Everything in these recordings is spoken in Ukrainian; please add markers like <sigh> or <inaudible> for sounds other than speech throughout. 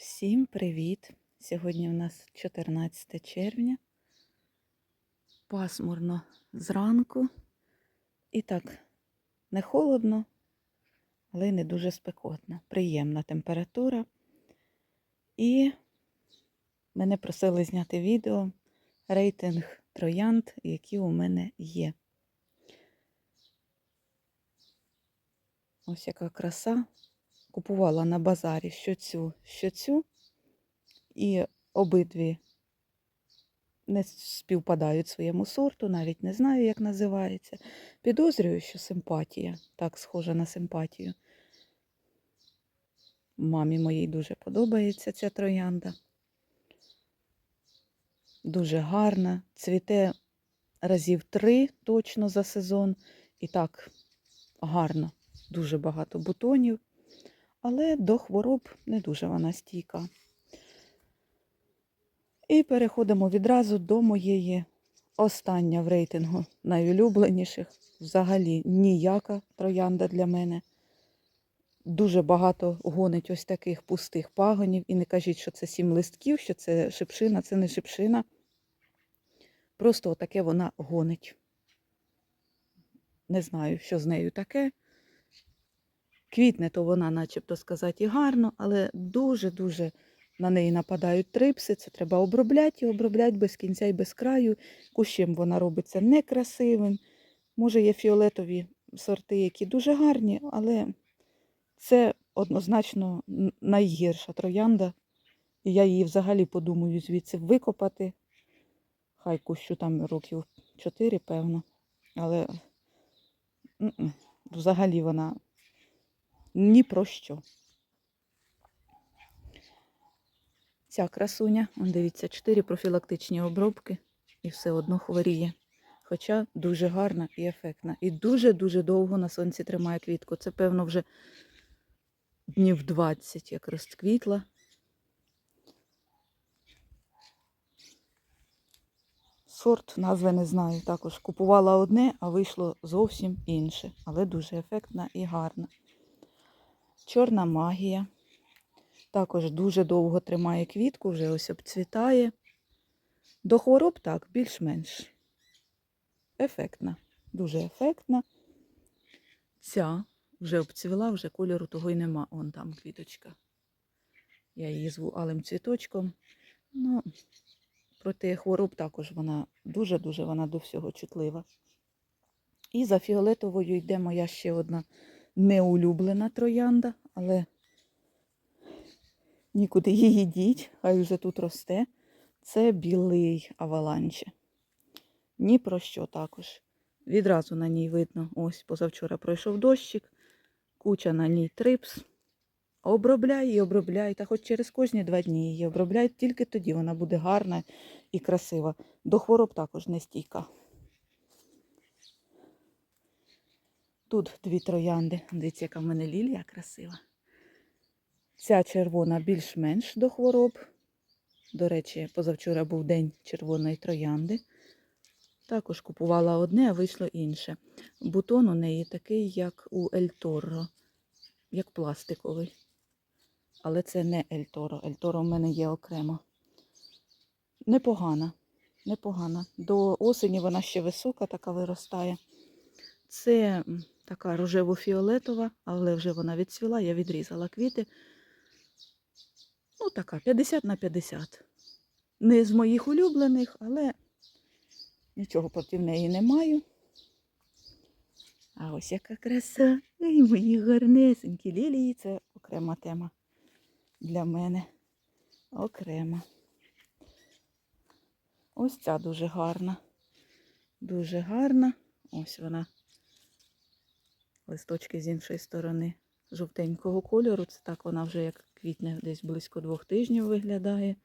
Всім привіт! Сьогодні у нас 14 червня. Пасмурно зранку. І так, не холодно, але й не дуже спекотно. Приємна температура. І мене просили зняти відео рейтинг троянд, які у мене є. Ось яка краса. Купувала на базарі що цю, що цю. І обидві не співпадають своєму сорту, навіть не знаю, як називається. Підозрюю, що симпатія, так схожа на симпатію. Мамі моїй дуже подобається ця троянда. Дуже гарна, цвіте разів три точно за сезон. І так гарно, дуже багато бутонів, але до хвороб не дуже вона стійка. І переходимо відразу до моєї остання в рейтингу найулюбленіших. Взагалі ніяка троянда для мене. Дуже багато гонить ось таких пустих пагонів. І не кажіть, що це сім листків, що це шипшина, це не шипшина. Просто отаке вона гонить. Не знаю, що з нею таке. Квітне, то вона, начебто сказати, і гарно, але дуже-дуже на неї нападають трипси. Це треба обробляти і обробляти без кінця і без краю. Кущем вона робиться некрасивим. Може, є фіолетові сорти, які дуже гарні, але це однозначно найгірша троянда. І я її взагалі подумаю звідси викопати. Хай кущу там років 4, певно. Але взагалі вона ні про що. Ця красуня, он дивіться, 4 профілактичні обробки і все одно хворіє. Хоча дуже гарна і ефектна. І дуже-дуже довго на сонці тримає квітку. Це, певно, вже днів 20, як розквітла. Сорт назви не знаю. Також купувала одне, а вийшло зовсім інше. Але дуже ефектна і гарна. Чорна магія. Також дуже довго тримає квітку, вже ось обцвітає. До хвороб так, більш-менш. Ефектна. Дуже ефектна. Ця вже обцвіла, вже кольору того й нема. Он там квіточка. Я її зву алим цвіточком. Ну, проти хвороб також вона дуже-дуже вона до всього чутлива. І за фіолетовою йде моя ще одна неулюблена троянда, але нікуди її діть, хай вже тут росте. Це білий аваланче. Ні про що також. Відразу на ній видно, ось позавчора пройшов дощик, куча на ній трипс. Обробляй і обробляй, та хоч через кожні два дні її обробляй, тільки тоді вона буде гарна і красива. До хвороб також не стійка. Тут дві троянди. Дивіться, яка в мене лілія красива. Ця червона більш-менш до хвороб. До речі, позавчора був день червоної троянди. Також купувала одне, а вийшло інше. Бутон у неї такий, як у Ельторро, як пластиковий. Але це не Ельторо. Ельторо в мене є окремо. Непогана. Непогана. До осені вона ще висока, така виростає. Це така рожево-фіолетова, але вже вона відцвіла, я відрізала квіти. Ну, така, 50 на 50. Не з моїх улюблених, але нічого проти неї не маю. А ось яка краса. Ой, мої гарнесенькі лілії. Це окрема тема для мене. Окрема. Ось ця дуже гарна. Дуже гарна. Ось вона. Листочки з іншої сторони жовтенького кольору. Це так вона вже як квітне десь близько двох тижнів виглядає.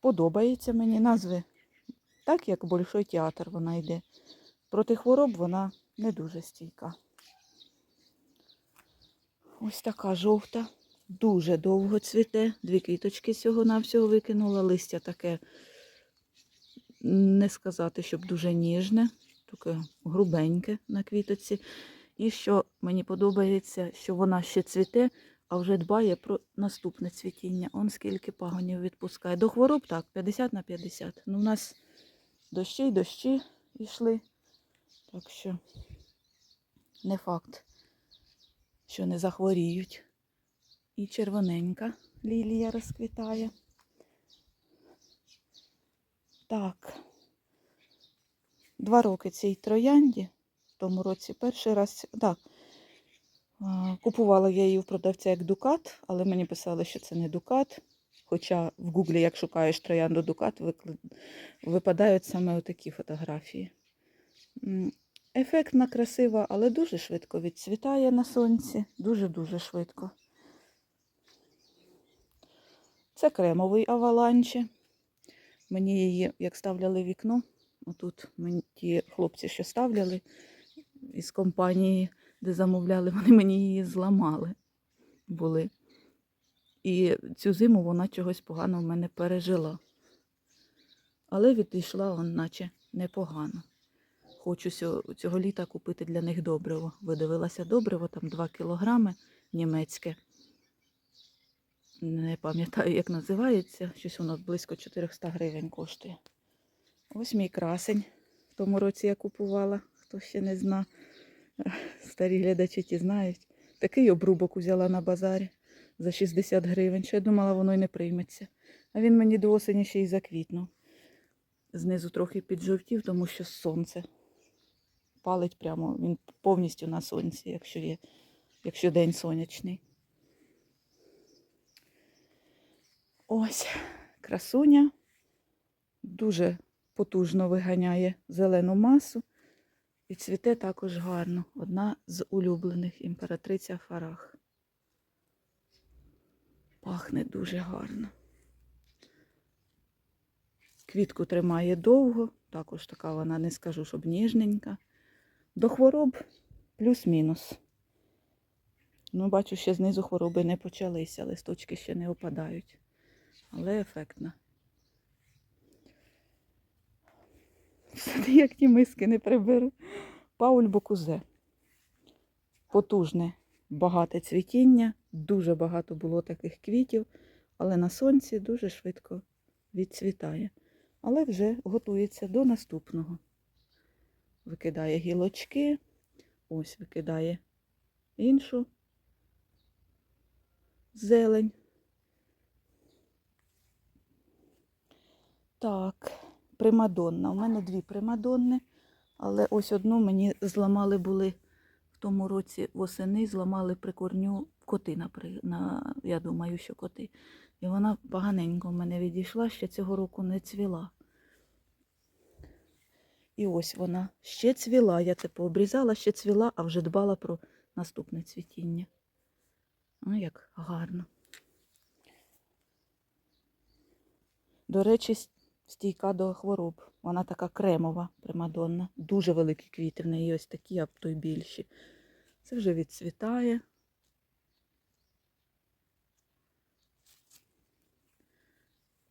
Подобається мені назви. Так як Большой театр вона йде. Проти хвороб вона не дуже стійка. Ось така жовта. Дуже довго цвіте. Дві квіточки всього-навсього викинула. Листя таке, не сказати, щоб дуже ніжне, таке грубеньке на квіточці. І що мені подобається, що вона ще цвіте, а вже дбає про наступне цвітіння. Он скільки пагонів відпускає. До хвороб так, 50 на 50. Ну, у нас дощі й дощі йшли. Так що не факт, що не захворіють. І червоненька лілія розквітає. Так. Два роки цій троянді. В тому році перший раз. Так. Купувала я її в продавця як дукат, але мені писали, що це не дукат. Хоча в гуглі, як шукаєш троянду дукат, випадають саме отакі фотографії. Ефектна, красива, але дуже швидко відцвітає на сонці. Дуже-дуже швидко. Це кремовий аваланче. Мені її, як ставляли вікно, отут мені ті хлопці, що ставляли із компанії, де замовляли, <laughs> вони мені її зламали були. І цю зиму вона чогось погано в мене пережила. Але відійшла он наче непогано. Хочу цього літа купити для них добриво. Видивилася добриво, там 2 кілограми німецьке. Не пам'ятаю, як називається. Щось воно близько 400 гривень коштує. Ось мій красень. В тому році я купувала, хто ще не зна. Старі глядачі ті знають. Такий обрубок взяла на базарі за 60 гривень, що я думала, воно й не прийметься. А він мені до осені ще й заквітнув. Знизу трохи піджовтів, тому що сонце палить прямо, він повністю на сонці, якщо є, якщо день сонячний. Ось красуня дуже потужно виганяє зелену масу і цвіте також гарно. Одна з улюблених імператриця Фарах. Пахне дуже гарно. Квітку тримає довго, також така вона, не скажу, щоб ніжненька. До хвороб плюс-мінус. Ну, бачу, ще знизу хвороби не почалися, листочки ще не опадають. Але ефектна. Все ніяк ті миски не приберу. Пауль Бокузе. Потужне, багате цвітіння, дуже багато було таких квітів, але на сонці дуже швидко відцвітає. Але вже готується до наступного. Викидає гілочки, ось викидає іншу зелень. Так, примадонна. У мене дві примадонни, але ось одну мені зламали були в тому році восени, зламали при корню коти, на, на, я думаю, що коти. І вона поганенько в мене відійшла, ще цього року не цвіла. І ось вона ще цвіла. Я це пообрізала, ще цвіла, а вже дбала про наступне цвітіння. Ну, як гарно. До речі, стійка до хвороб. Вона така кремова, примадонна. Дуже великі квіти в неї ось такі, а то й більші. Це вже відцвітає.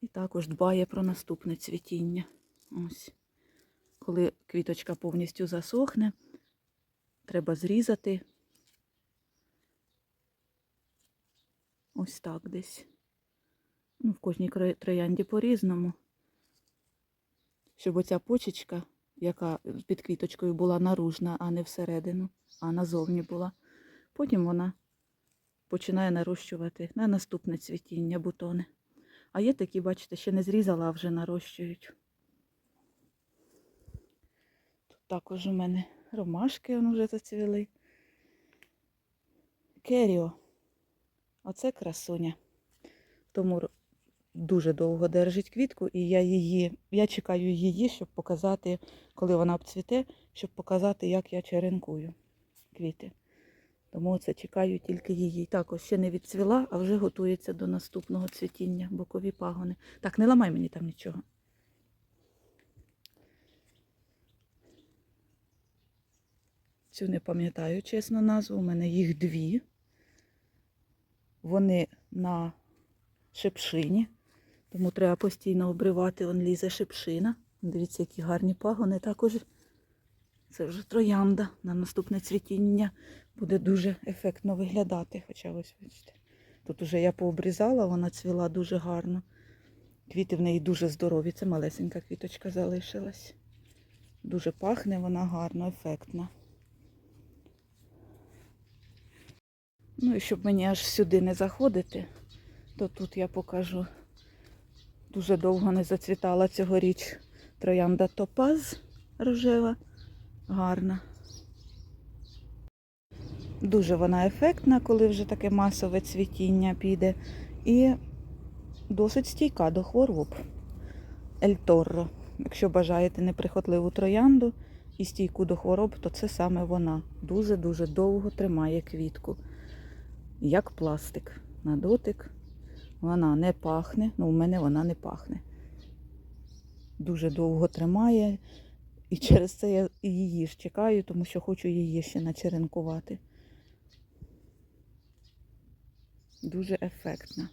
І також дбає про наступне цвітіння. Ось. Коли квіточка повністю засохне, треба зрізати. Ось так десь. Ну, в кожній троянді по-різному. Щоб оця почечка, яка під квіточкою була наружна, а не всередину, а назовні була. Потім вона починає нарощувати на наступне цвітіння бутони. А є такі, бачите, ще не зрізала, а вже нарощують. Тут також у мене ромашки вони вже зацвіли. Керіо. Оце красуня. Тому дуже довго держить квітку, і я її, я чекаю її, щоб показати, коли вона обцвіте, щоб показати, як я черенкую квіти. Тому це чекаю тільки її. Так, ось ще не відцвіла, а вже готується до наступного цвітіння, бокові пагони. Так, не ламай мені там нічого. Цю не пам'ятаю чесно назву. У мене їх дві. Вони на шипшині, тому треба постійно обривати, он лізе шипшина. Дивіться, які гарні пагони. Також це вже троянда на наступне цвітіння буде дуже ефектно виглядати. Хоча ось, бачите, Тут уже я пообрізала, вона цвіла дуже гарно. Квіти в неї дуже здорові. Це малесенька квіточка залишилась. Дуже пахне вона гарно, ефектна. Ну і щоб мені аж сюди не заходити, то тут я покажу. Дуже довго не зацвітала цьогоріч троянда топаз рожева. Гарна. Дуже вона ефектна, коли вже таке масове цвітіння піде. І досить стійка до хвороб. Ельторро. Якщо бажаєте неприхотливу троянду і стійку до хвороб, то це саме вона. Дуже-дуже довго тримає квітку. Як пластик. На дотик. Вона не пахне. Ну, у мене вона не пахне. Дуже довго тримає. І через це я її ж чекаю, тому що хочу її ще начеренкувати. Дуже ефектна.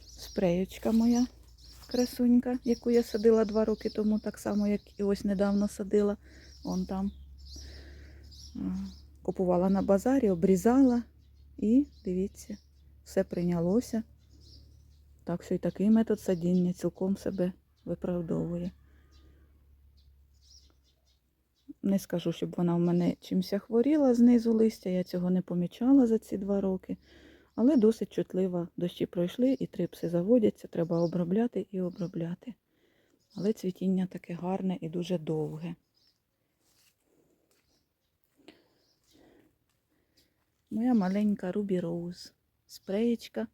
Спреєчка моя красунька, яку я садила два роки тому, так само, як і ось недавно садила. Вон там. Купувала на базарі, обрізала і дивіться, все прийнялося. Так що і такий метод садіння цілком себе виправдовує. Не скажу, щоб вона в мене чимся хворіла знизу листя, я цього не помічала за ці два роки. Але досить чутлива. Дощі пройшли і трипси заводяться, треба обробляти і обробляти. Але цвітіння таке гарне і дуже довге. Моя маленька Рубі Роуз. Спреєчка,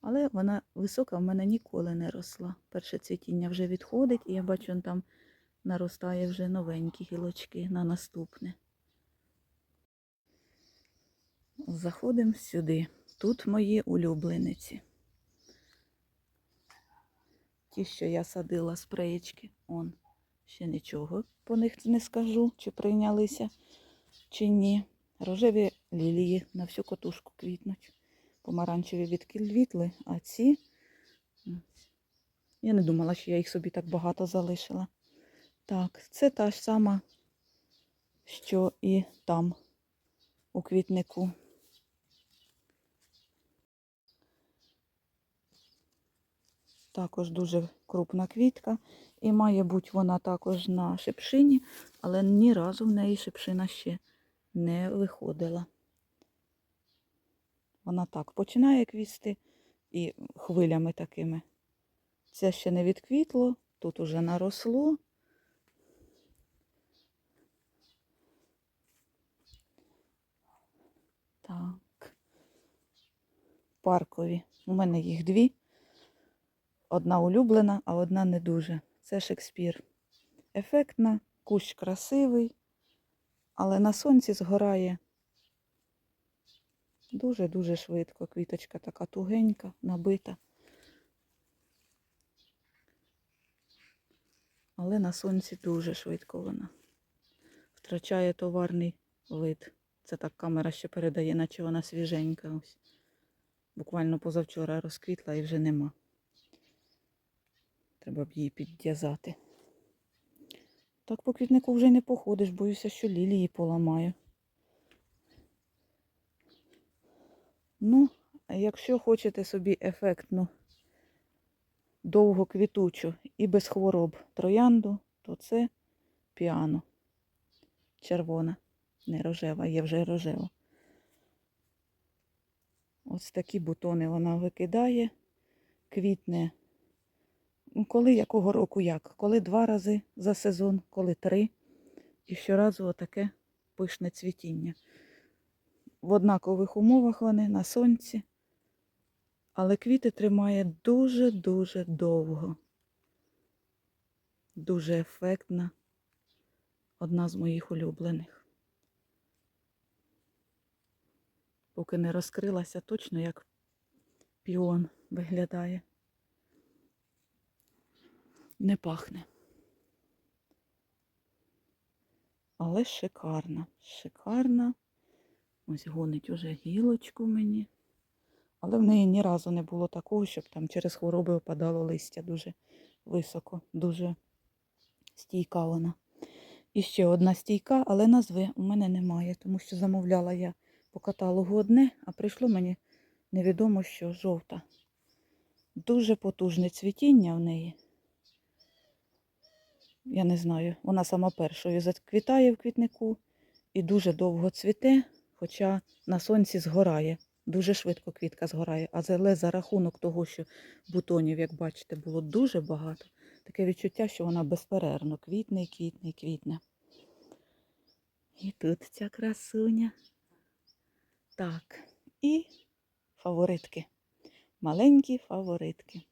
але вона висока в мене ніколи не росла. Перше цвітіння вже відходить, і я бачу, там наростає вже новенькі гілочки на наступне. Заходимо сюди. Тут мої улюблениці. Ті, що я садила спреєчки, он ще нічого по них не скажу, чи прийнялися, чи ні. Рожеві лілії на всю котушку квітнуть. Помаранчеві відквітли, а ці. Я не думала, що я їх собі так багато залишила. Так, це та ж сама, що і там, у квітнику. Також дуже крупна квітка. І має бути вона також на шипшині, але ні разу в неї шипшина ще не виходила. Вона так починає квісти і хвилями такими. Це ще не відквітло, тут уже наросло. Так. Паркові. У мене їх дві. Одна улюблена, а одна не дуже. Це Шекспір. Ефектна, кущ красивий, але на сонці згорає дуже-дуже швидко. Квіточка така тугенька, набита. Але на сонці дуже швидко вона. Втрачає товарний вид. Це так камера ще передає, наче вона свіженька. Ось. Буквально позавчора розквітла і вже нема. Треба б її підв'язати. Так по квітнику вже не походиш, боюся, що лілії поламаю. Ну, якщо хочете собі ефектну, довго квітучу і без хвороб троянду, то це піано. Червона, не рожева, є вже рожева. Ось такі бутони вона викидає, квітне Ну, Коли якого року як? Коли два рази за сезон, коли три. І щоразу отаке пишне цвітіння. В однакових умовах вони на сонці. Але квіти тримає дуже-дуже довго. Дуже ефектна. Одна з моїх улюблених. Поки не розкрилася точно, як піон виглядає не пахне. Але шикарна, шикарна. Ось гонить уже гілочку мені. Але в неї ні разу не було такого, щоб там через хвороби опадало листя дуже високо, дуже стійка вона. І ще одна стійка, але назви у мене немає, тому що замовляла я по каталогу одне, а прийшло мені невідомо що, жовта. Дуже потужне цвітіння в неї. Я не знаю, вона сама першою заквітає в квітнику і дуже довго цвіте, хоча на сонці згорає. Дуже швидко квітка згорає. А але за рахунок того, що бутонів, як бачите, було дуже багато, таке відчуття, що вона безперервно квітне, квітне, квітне. І тут ця красуня. Так, і фаворитки. Маленькі фаворитки.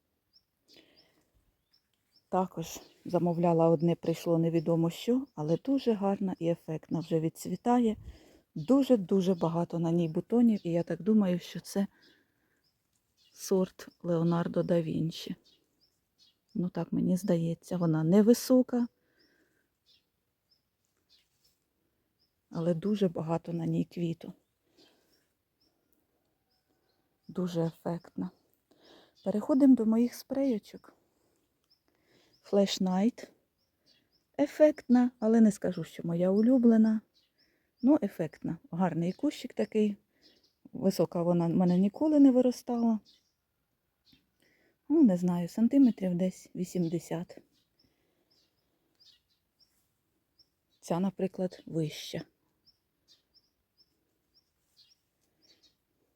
Також замовляла одне, прийшло невідомо що, але дуже гарна і ефектна. Вже відцвітає. Дуже-дуже багато на ній бутонів, і я так думаю, що це сорт Леонардо да Вінчі. Ну так мені здається, вона невисока, але дуже багато на ній квіту. Дуже ефектна. Переходимо до моїх спреючок. Flash Night. Ефектна, але не скажу, що моя улюблена. Ну, ефектна. Гарний кущик такий. Висока вона в мене ніколи не виростала. Ну, не знаю, сантиметрів десь 80. Ця, наприклад, вища.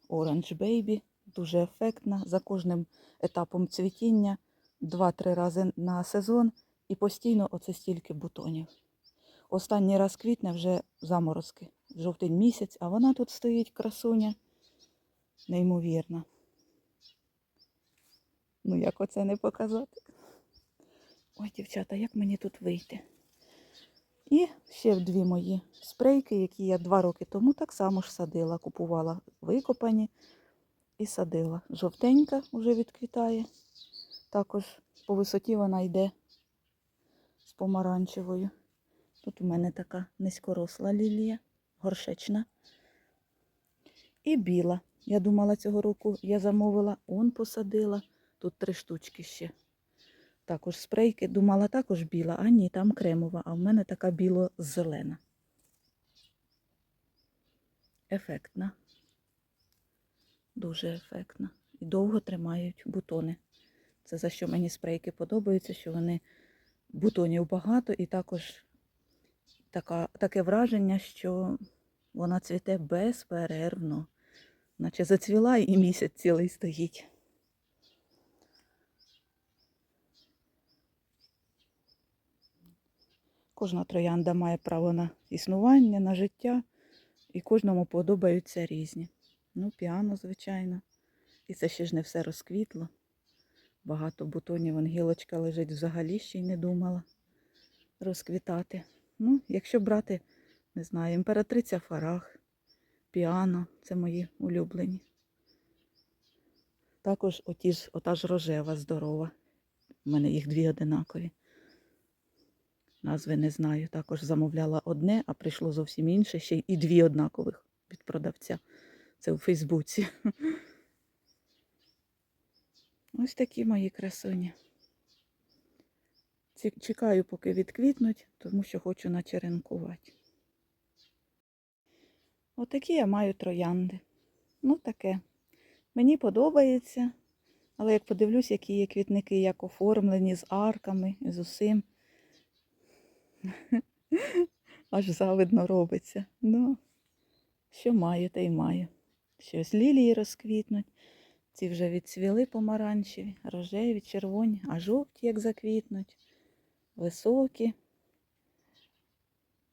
Orange Baby. Дуже ефектна. За кожним етапом цвітіння 2-3 рази на сезон і постійно оце стільки бутонів. Останній раз квітне вже заморозки, жовтень місяць, а вона тут стоїть красуня. Неймовірна. Ну, як оце не показати? Ой, дівчата, як мені тут вийти? І ще дві мої спрейки, які я два роки тому так само ж садила, купувала викопані і садила. Жовтенька вже відквітає. Також по висоті вона йде з помаранчевою. Тут у мене така низькоросла лілія, горшечна. І біла. Я думала, цього року я замовила, он посадила. Тут три штучки ще. Також спрейки. Думала, також біла, а ні, там кремова, а в мене така біло-зелена. Ефектна. Дуже ефектна. І довго тримають бутони. Це за що мені спрейки подобаються, що вони бутонів багато і також така, таке враження, що вона цвіте безперервно, наче зацвіла і місяць цілий стоїть. Кожна троянда має право на існування, на життя, і кожному подобаються різні. Ну, піано, звичайно. І це ще ж не все розквітло. Багато бутонів, вон гілочка лежить взагалі ще й не думала розквітати. Ну, якщо брати, не знаю, імператриця Фарах, піано, це мої улюблені. Також оті ж, ота ж рожева здорова. У мене їх дві одинакові. Назви не знаю. Також замовляла одне, а прийшло зовсім інше, ще і дві однакових від продавця. Це у Фейсбуці. <laughs> Ось такі мої красуні. Чекаю, поки відквітнуть, тому що хочу начеренкувати. Отакі я маю троянди. Ну, таке. Мені подобається. Але як подивлюсь, які є квітники, як оформлені з арками, з усім. <laughs> Аж завидно робиться. Ну, що маю, те й маю. Щось лілії розквітнуть. Ці вже відцвіли помаранчеві, рожеві, червоні, а жовті, як заквітнуть, високі.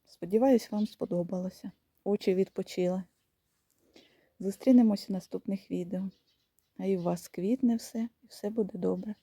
Сподіваюсь, вам сподобалося. Очі відпочили. Зустрінемося в наступних відео. А і у вас квітне все, і все буде добре.